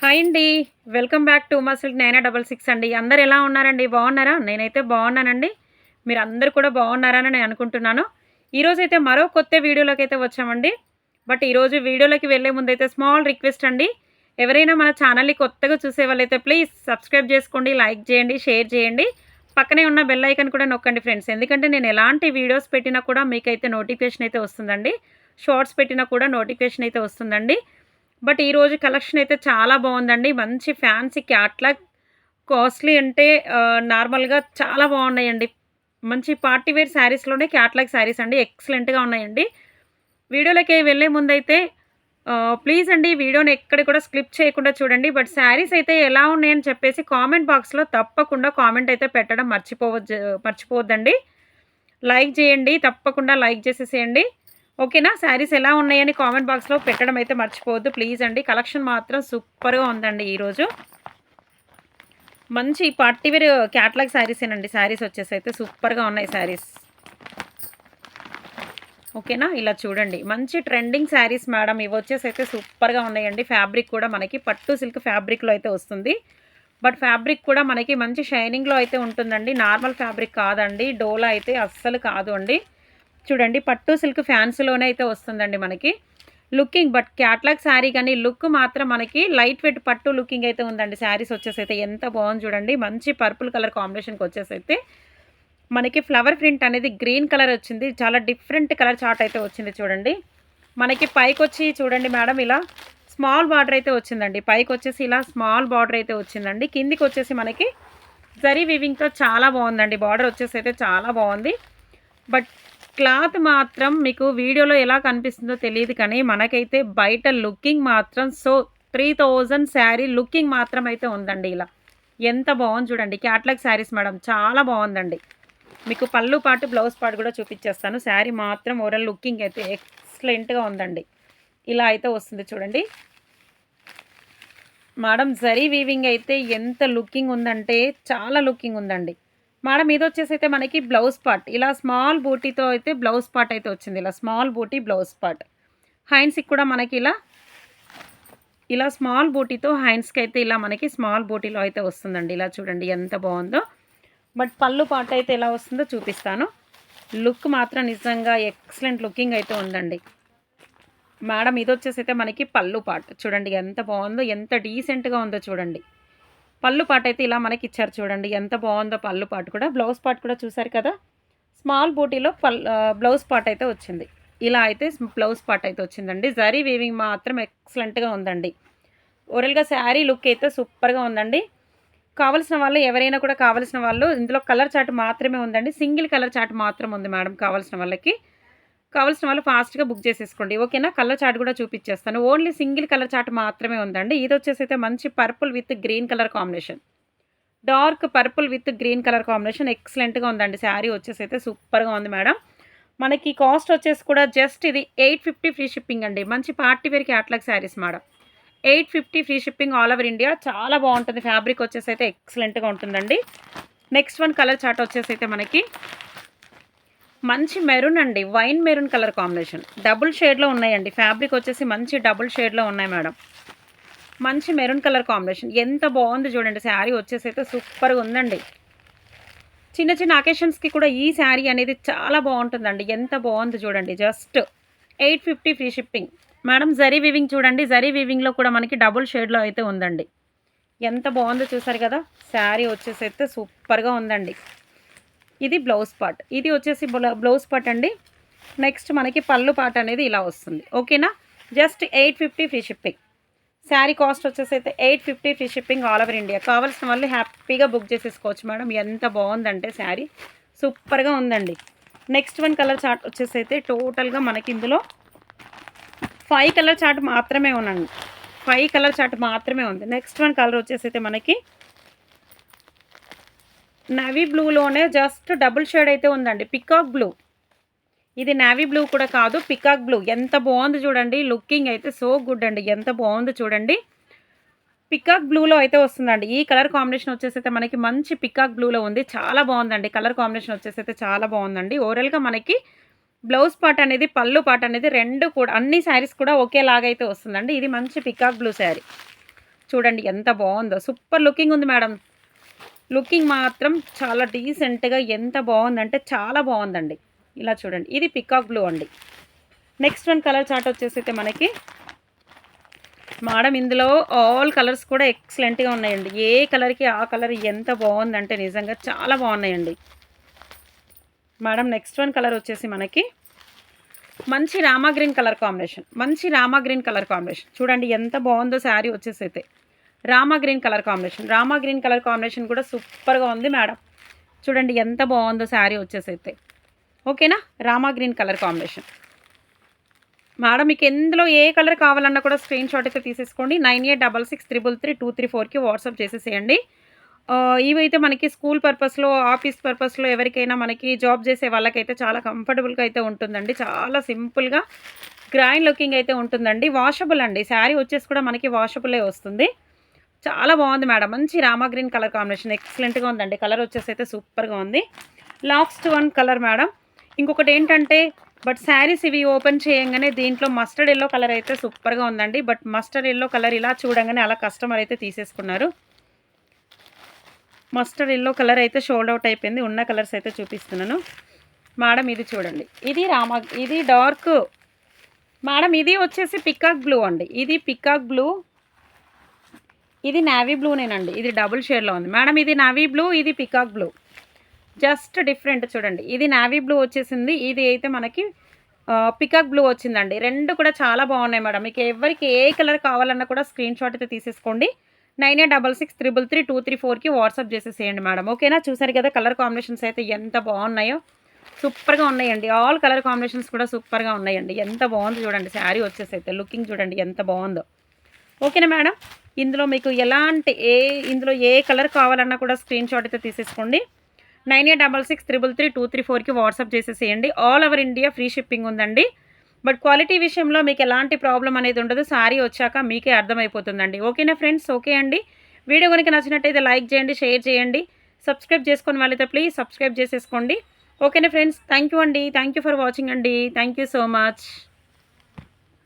Hi అండి. Welcome back to మా silk nine double six అండి. అందరు ఎలా ఉన్నారండి? బాగున్నారా? నేనైతే బాగున్నానండి. మీరు అందరు కూడా బాగున్నారని నేను అనుకుంటున్నాను. ఈరోజు అయితే మరో కొత్త వీడియోలోకి అయితే వచ్చామండి. బట్ ఈరోజు వీడియోలోకి వెళ్ళే ముందు అయితే స్మాల్ రిక్వెస్ట్ అండి. ఎవరైనా మన ఛానల్ని కొత్తగా చూసే వాళ్ళైతే ప్లీజ్ సబ్స్క్రైబ్ చేసుకోండి లైక్ చేయండి షేర్ చేయండి. పక్కనే ఉన్న బెల్ ఐకన్ కూడా నొక్కండి ఫ్రెండ్స్. ఎందుకంటే నేను ఎలాంటి వీడియోస్ పెట్టినా కూడా మీకైతే నోటిఫికేషన్ అయితే వస్తుందండి. షార్ట్స్ పెట్టినా కూడా నోటిఫికేషన్ అయితే వస్తుందండి. బట్ ఈరోజు కలెక్షన్ అయితే చాలా బాగుందండి. మంచి ఫ్యాన్సీ క్యాట్లాగ్. కాస్ట్లీ అంటే నార్మల్గా చాలా బాగున్నాయండి. మంచి పార్టీ వేర్ శారీస్లోనే క్యాట్లాగ్ శారీస్ అండి. ఎక్సలెంట్గా ఉన్నాయండి. వీడియోలోకి వెళ్ళే ముందైతే ప్లీజ్ అండి వీడియోని ఎక్కడ కూడా స్క్లిప్ చేయకుండా చూడండి. బట్ శారీస్ అయితే ఎలా ఉన్నాయని చెప్పేసి కామెంట్ బాక్స్లో తప్పకుండా కామెంట్ అయితే పెట్టడం మర్చిపోవచ్చు మర్చిపోవద్దండి. లైక్ చేయండి తప్పకుండా లైక్ చేసేసేయండి. ఓకేనా? శారీస్ ఎలా ఉన్నాయని కామెంట్ బాక్స్లో పెట్టడం అయితే మర్చిపోవద్దు. ప్లీజ్ అండి కలెక్షన్ మాత్రం సూపర్గా ఉందండి ఈరోజు. మంచి పార్టీవేర్ క్యాటలాగ్ శారీసేనండి శారీస్ వచ్చేసి అయితే సూపర్గా ఉన్నాయి శారీస్. ఓకేనా? ఇలా చూడండి. మంచి ట్రెండింగ్ శారీస్ మేడం. ఇవి వచ్చేసి అయితే సూపర్గా ఉన్నాయండి. ఫ్యాబ్రిక్ కూడా మనకి పట్టు సిల్క్ ఫ్యాబ్రిక్లో అయితే వస్తుంది. బట్ ఫ్యాబ్రిక్ కూడా మనకి మంచి షైనింగ్లో అయితే ఉంటుందండి. నార్మల్ ఫ్యాబ్రిక్ కాదండి. డోలా అయితే అస్సలు కాదు అండి. చూడండి పట్టు సిల్క్ ఫ్యాన్స్లోనే అయితే వస్తుందండి మనకి. లుకింగ్ బట్ క్యాట్లాగ్ శారీ కానీ లుక్ మాత్రం మనకి లైట్ వెయిట్ పట్టు లుకింగ్ అయితే ఉందండి. శారీస్ వచ్చేసి అయితే ఎంత బాగుంది చూడండి. మంచి పర్పుల్ కలర్ కాంబినేషన్కి వచ్చేసి అయితే మనకి ఫ్లవర్ ప్రింట్ అనేది గ్రీన్ కలర్ వచ్చింది. చాలా డిఫరెంట్ కలర్ చార్ట్ అయితే వచ్చింది చూడండి. మనకి పైకి వచ్చి చూడండి మేడం ఇలా స్మాల్ బార్డర్ అయితే వచ్చిందండి. పైకి వచ్చేసి ఇలా స్మాల్ బార్డర్ అయితే వచ్చిందండి. కిందికి వచ్చేసి మనకి జరీ వివింగ్తో చాలా బాగుందండి. బార్డర్ వచ్చేసి అయితే చాలా బాగుంది. బట్ క్లాత్ మాత్రం మీకు వీడియోలో ఎలా కనిపిస్తుందో తెలియదు కానీ మనకైతే బయట లుకింగ్ మాత్రం so three thousand sari looking మాత్రం అయితే ఉందండి ఇలా. ఎంత బాగుంది చూడండి. క్యాట్లాగ్ శారీస్ మేడం చాలా బాగుందండి. మీకు పళ్ళు పాటు బ్లౌజ్ పాటు కూడా చూపించేస్తాను. శారీ మాత్రం ఓవరాల్ లుకింగ్ అయితే ఎక్సలెంట్గా ఉందండి. ఇలా అయితే వస్తుంది చూడండి. మేడం జరీ వీవింగ్ అయితే ఎంత లుకింగ్ ఉందంటే చాలా లుకింగ్ ఉందండి. మేడం ఇది వచ్చేసి అయితే మనకి బ్లౌజ్ పార్ట్. ఇలా స్మాల్ బూటీతో అయితే బ్లౌజ్ పార్ట్ అయితే వచ్చింది. ఇలా స్మాల్ బూటీ బ్లౌజ్ పార్ట్. హ్యాండ్స్కి కూడా మనకి ఇలా ఇలా స్మాల్ బూటీతో హ్యాండ్స్కి అయితే ఇలా మనకి స్మాల్ బూటీలో అయితే వస్తుందండి. ఇలా చూడండి ఎంత బాగుందో. బట్ పళ్ళు పార్ట్ అయితే ఎలా వస్తుందో చూపిస్తాను. లుక్ మాత్రం నిజంగా ఎక్సలెంట్ లుకింగ్ అయితే ఉందండి. మేడం ఇది వచ్చేసి అయితే మనకి పళ్ళు పార్ట్. చూడండి ఎంత బాగుందో ఎంత డీసెంట్గా ఉందో చూడండి. పళ్ళు పాట అయితే ఇలా మనకి ఇచ్చారు చూడండి. ఎంత బాగుందో పళ్ళు పాటు కూడా. బ్లౌజ్ పార్ట్ కూడా చూసారు కదా? స్మాల్ బూటీలో పల్ బ్లౌజ్ పార్ట్ అయితే వచ్చింది. ఇలా అయితే బ్లౌజ్ పార్ట్ అయితే వచ్చిందండి. జరీ వీవింగ్ మాత్రం ఎక్సలెంట్గా ఉందండి. ఓరల్గా శారీ లుక్ అయితే సూపర్గా ఉందండి. కావలసిన వాళ్ళు ఎవరైనా కూడా కావాల్సిన వాళ్ళు ఇందులో కలర్ చాట్ మాత్రమే ఉందండి. సింగిల్ కలర్ చాట్ మాత్రం ఉంది మేడం కావాల్సిన వాళ్ళకి. కావాల్సిన వాళ్ళు ఫాస్ట్గా బుక్ చేసేసుకోండి. ఓకేనా? కలర్ చాట్ కూడా చూపించేస్తాను ఓన్లీ సింగిల్ కలర్ చాట్ మాత్రమే ఉందండి. ఇది వచ్చేసి అయితే మంచి purple with green colour combination. Dark purple with green colour combination ఎక్సలెంట్గా ఉందండి. శారీ వచ్చేసి అయితే సూపర్గా ఉంది మేడం. మనకి కాస్ట్ వచ్చేసి కూడా జస్ట్ ఇది ఎయిట్ ఫిఫ్టీ ఫ్రీ షిప్పింగ్ అండి. మంచి party wear catalogue saris madam. Eight fifty free shipping all over India. చాలా బాగుంటుంది. ఫ్యాబ్రిక్ వచ్చేసి అయితే ఎక్సలెంట్గా ఉంటుందండి. నెక్స్ట్ వన్ కలర్ చాట్ వచ్చేసి అయితే మనకి మంచి మెరూన్ అండి wine maroon colour combination. Double షేడ్లో ఉన్నాయండి ఫ్యాబ్రిక్ వచ్చేసి మంచి డబుల్ షేడ్లో ఉన్నాయి మేడం. మంచి మెరూన్ కలర్ కాంబినేషన్. ఎంత బాగుంది చూడండి శారీ వచ్చేసి అయితే సూపర్గా ఉందండి. చిన్న చిన్న అకేషన్స్కి కూడా ఈ శారీ అనేది చాలా బాగుంటుందండి. ఎంత బాగుంది చూడండి just eight fifty free shipping. Madam zari weaving చూడండి జరీ వివింగ్లో కూడా మనకి డబుల్ షేడ్లో అయితే ఉందండి. ఎంత బాగుందో చూసారు కదా శారీ వచ్చేసి అయితే సూపర్గా ఉందండి. ఇది బ్లౌజ్ పార్ట్ ఇది వచ్చేసి బ్లౌ- బ్లౌజ్ పార్ట్ అండి. నెక్స్ట్ మనకి పళ్ళు పార్ట్ అనేది ఇలా వస్తుంది. ఓకేనా just eight fifty free shipping sari cost వచ్చేసి అయితే eight fifty free shipping all over India కావాల్సిన వాళ్ళు హ్యాపీగా బుక్ చేసేసుకోవచ్చు మేడం. ఎంత బాగుందంటే శారీ సూపర్గా ఉందండి. నెక్స్ట్ వన్ కలర్ చార్ట్ వచ్చేసి అయితే టోటల్గా మనకి ఇందులో ఫైవ్ కలర్ చార్ట్ మాత్రమే ఉందండి. ఫైవ్ కలర్ చార్ట్ మాత్రమే ఉంది. నెక్స్ట్ వన్ కలర్ వచ్చేసి అయితే మనకి నవీ బ్లూలోనే జస్ట్ డబుల్ షేడ్ అయితే ఉందండి. పికాక్ బ్లూ ఇది నావీ బ్లూ కూడా కాదు పికాక్ బ్లూ ఎంత బాగుంది చూడండి. లుకింగ్ అయితే సో గుడ్ అండి. ఎంత బాగుంది చూడండి. పికాక్ బ్లూలో అయితే వస్తుందండి. ఈ కలర్ కాంబినేషన్ వచ్చేసి అయితే మనకి మంచి పికాక్ బ్లూలో ఉంది. చాలా బాగుందండి. కలర్ కాంబినేషన్ వచ్చేసి అయితే చాలా బాగుందండి. ఓవరాల్గా మనకి బ్లౌజ్ పార్ట్ అనేది పళ్ళు పార్ట్ అనేది రెండు కూడా అన్ని శారీస్ కూడా ఒకేలాగా అయితే వస్తుందండి. ఇది మంచి పికాక్ బ్లూ శారీ చూడండి ఎంత బాగుందో. సూపర్ లుకింగ్ ఉంది మేడం. లుకింగ్ మాత్రం చాలా డీసెంట్గా ఎంత బాగుందంటే చాలా బాగుందండి. ఇలా చూడండి. ఇది పికాక్ బ్లూ అండి. నెక్స్ట్ వన్ కలర్ చార్ట్ వచ్చేసి అయితే మనకి మేడం ఇందులో ఆల్ కలర్స్ కూడా ఎక్సలెంట్గా ఉన్నాయండి. ఏ కలర్కి ఆ కలర్ ఎంత బాగుందంటే నిజంగా చాలా బాగున్నాయండి. మేడం నెక్స్ట్ వన్ కలర్ వచ్చేసి మనకి మంచి రామా గ్రీన్ కలర్ కాంబినేషన్. మంచి రామా గ్రీన్ కలర్ కాంబినేషన్. చూడండి ఎంత బాగుందో శారీ వచ్చేసి అయితే Rama green colour combination. Rama green colour combination కూడా సూపర్గా ఉంది మేడం. చూడండి ఎంత బాగుందో శారీ వచ్చేసి అయితే ఓకేనా? Rama green colour combination. Madam మీకు ఎందులో ఏ కలర్ కావాలన్నా కూడా స్క్రీన్ షాట్ అయితే తీసేసుకోండి. Nine eight double six triple three two three ఫోర్కి వాట్సాప్ చేసేసేయండి. ఇవైతే మనకి స్కూల్ పర్పస్లో ఆఫీస్ పర్పస్లో ఎవరికైనా మనకి జాబ్ చేసే వాళ్ళకైతే చాలా కంఫర్టబుల్గా అయితే ఉంటుందండి. చాలా సింపుల్గా గ్రాండ్ లుకింగ్ అయితే ఉంటుందండి. వాషబుల్ అండి. శారీ వచ్చేసి కూడా మనకి వాషబులే వస్తుంది. చాలా బాగుంది మేడం. మంచి రామా గ్రీన్ కలర్ కాంబినేషన్. ఎక్సలెంట్గా ఉందండి. కలర్ వచ్చేసి అయితే సూపర్గా ఉంది. Last one colour madam. ఇంకొకటి ఏంటంటే బట్ శారీస్ ఇవి ఓపెన్ చేయంగానే దీంట్లో మస్టర్డ్ ఎల్లో కలర్ అయితే సూపర్గా ఉందండి. బట్ మస్టర్డ్ ఎల్లో కలర్ ఇలా చూడంగానే అలా కస్టమర్ అయితే తీసేసుకున్నారు. మస్టర్డ్ ఎల్లో కలర్ అయితే షోల్డ్ అవుట్ అయిపోయింది. ఉన్న కలర్స్ అయితే చూపిస్తున్నాను. మేడం ఇది చూడండి. ఇది రామా ఇది డార్క్ మేడం ఇది వచ్చేసి పికాక్ బ్లూ అండి. ఇది పికాక్ బ్లూ ఇది నావీ బ్లూనేనండి ఇది డబుల్ షేడ్లో ఉంది. మేడం ఇది నావీ బ్లూ ఇది పికాక్ బ్లూ జస్ట్ డిఫరెంట్ చూడండి. ఇది నావీ బ్లూ వచ్చేసింది. ఇది అయితే మనకి పికాక్ బ్లూ వచ్చిందండి. రెండు కూడా చాలా బాగున్నాయి మేడం మీకు ఎవరికి ఏ కలర్ కావాలన్నా కూడా స్క్రీన్ షాట్ అయితే తీసేసుకోండి. Nine eight double six triple three two three ఫోర్కి వాట్సాప్ చేసేసేయండి మేడం ఓకేనా చూసారు కదా కలర్ కాంబినేషన్స్ అయితే ఎంత బాగున్నాయో. సూపర్గా ఉన్నాయండి. ఆల్ కలర్ కాంబినేషన్స్ కూడా సూపర్గా ఉన్నాయండి. ఎంత బాగుంది చూడండి. శారీ వచ్చేసి అయితే లుకింగ్ చూడండి ఎంత బాగుందో. ఓకేనా మేడం ఇందులో మీకు ఎలాంటి ఏ ఇందులో ఏ కలర్ కావాలన్నా కూడా స్క్రీన్ షాట్ అయితే తీసేసుకోండి. Nine eight double six triple three two three ఫోర్కి వాట్సాప్ చేసేసేయండి. All over India free shipping ఉందండి. బట్ క్వాలిటీ విషయంలో మీకు ఎలాంటి ప్రాబ్లం అనేది ఉండదు. సారీ వచ్చాక మీకే అర్థమైపోతుందండి. ఓకేనా ఫ్రెండ్స్ ఓకే అండి. వీడియో కనుక నచ్చినట్టయితే లైక్ చేయండి షేర్ చేయండి. సబ్స్క్రైబ్ చేసుకొని వాళ్ళైతే ప్లీజ్ సబ్స్క్రైబ్ చేసేసుకోండి. ఓకేనా ఫ్రెండ్స్ థ్యాంక్ యూ అండి. థ్యాంక్ యూ ఫర్ వాచింగ్ అండి. Thank you so much